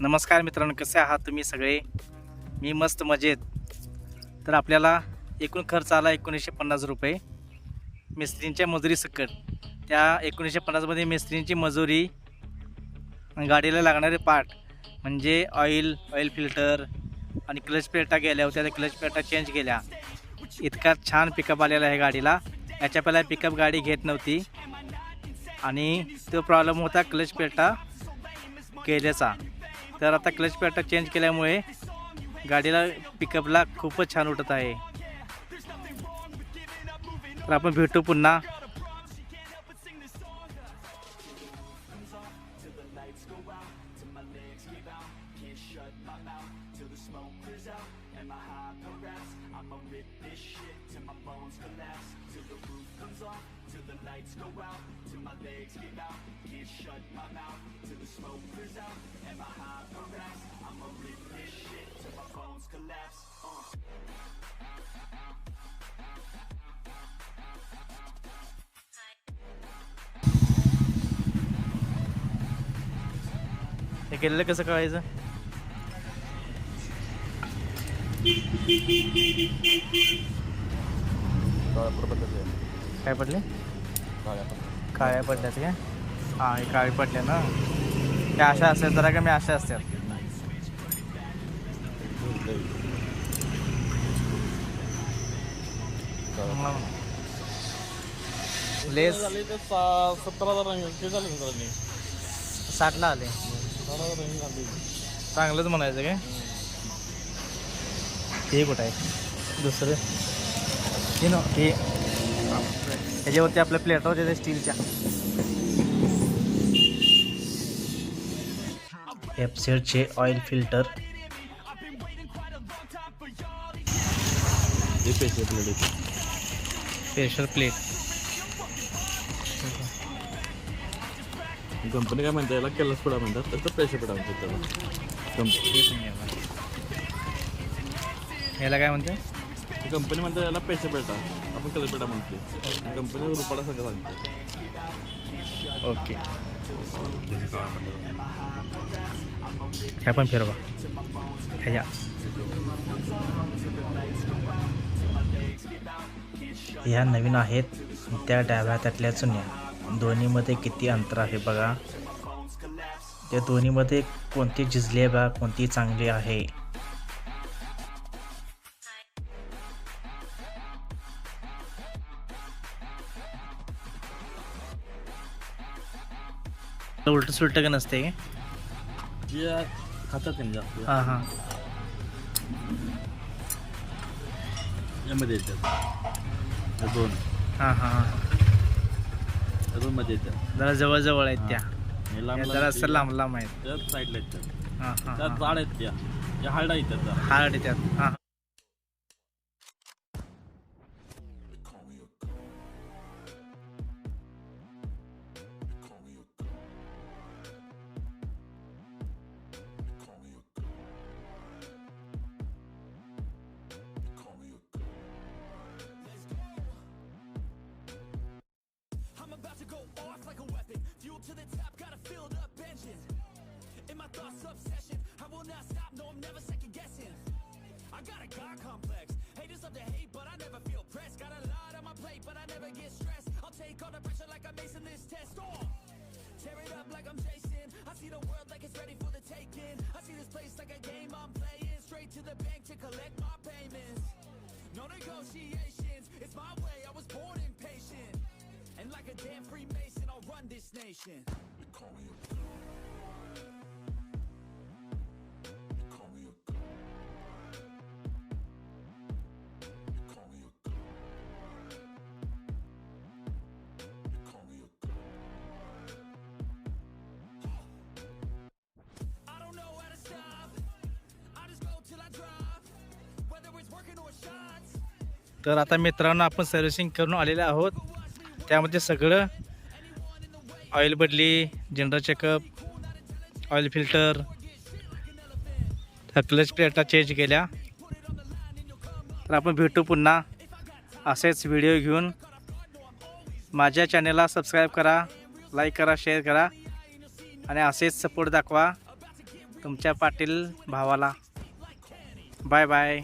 नमस्कार मित्रांनो कसे आहात तुम्ही सगळे? मी मस्त मजेत. तर आपल्याला एकूण खर्च आला एकोणीसशे पन्नास रुपये. मिस्त्रींच्या मजुरी सकट. त्या एकोणीसशे पन्नासमध्ये मिस्त्रींची मजुरी गाडीला लागणारे पार्ट म्हणजे ऑइल ऑइल फिल्टर आणि क्लच प्लेटा गेल्या होत्या त्या क्लच प्लेटा चेंज केल्या. इतका छान पिकअप आलेला आहे गाडीला. याच्या पहिला पिकअप गाडी घेत नव्हती. आणि तो प्रॉब्लेम होता क्लच प्लेटा केल्याचा. तर आता क्लच पॅटर चेंज केल्यामुळे गाडीला पिकअपला खूपच छान उठत आहे. तर आपण भेटू पुन्हा. हे केलेलं कसं कळायचं काय पडले? काळ्या पडल्यात. काय? हां हे काळे पडले ना. त्या अशा असतात जरा कमी अशा असतात मग लेस. झाले सत्तर हजार रंग झाले साठला आले. चांगलंच म्हणायचं काय? ते कुठं आहे? दुसरं. हे ना हे. ह्याच्यावरती आपल्या प्लेट होत्या स्टीलच्या एपसेडचे oil filter pressure plate company काय म्हणते याला केलंच पिढा म्हणतात त्याचं पैसे पिढा म्हणतात त्याला. कंपनी याला काय म्हणते? कंपनी म्हणते याला पैसे पेटा आपण केलं पेटा म्हणते कंपनी रुपयाला सगळं सांगते ओके ह्या पण फिरवा ह्या ह्या नवीन आहेत त्या डाव्या त्यातल्या चुन्या दोन्हीमध्ये किती अंतर आहे बघा त्या दोन्हीमध्ये कोणती झिजली आहे बा कोणती चांगली आहे उलट सुलट का नसते जे खातात त्यांनी जास्त. हां हां. यामध्ये येतात. या दोन. हां हां हां. या दोन मध्ये येतात. जरा जवळ जवळ आहेत त्या. हे. या लांब जरा असं लांब लांब आहेत. साईडला येतात. हां हां त्या हां. जाड आहेत त्या. या हार्ड येतात जरा हार्ड त्यात हां. Thoughts, obsession. I will not stop, no, I'm never second guessing. I got a God complex. Haters love to hate, but I never feel pressed. Got a lot on my plate, but I never get stressed. I'll take all the pressure like I'm acing this test. Oh! Tear it up like I'm Jason. I see the world like it's ready for the taking. I see this place like a game I'm playing. Straight to the bank to collect my payments. No negotiations, it's my way. I was born impatient. And like a damn Freemason, I'll run this nation. I तर आता मित्रांनो आपण servicing करून आलेले आहोत. त्यामध्ये सगळं oil बदली general checkup oil filter clutch प्लेटा चेंज केल्या. तर आपण भेटू पुन्हा. असेच व्हिडिओ घेऊन. माझ्या चॅनेलला सबस्क्राईब करा लाईक करा शेअर करा. आणि असेच सपोर्ट दाखवा तुमच्या पाटील भावाला. Bye bye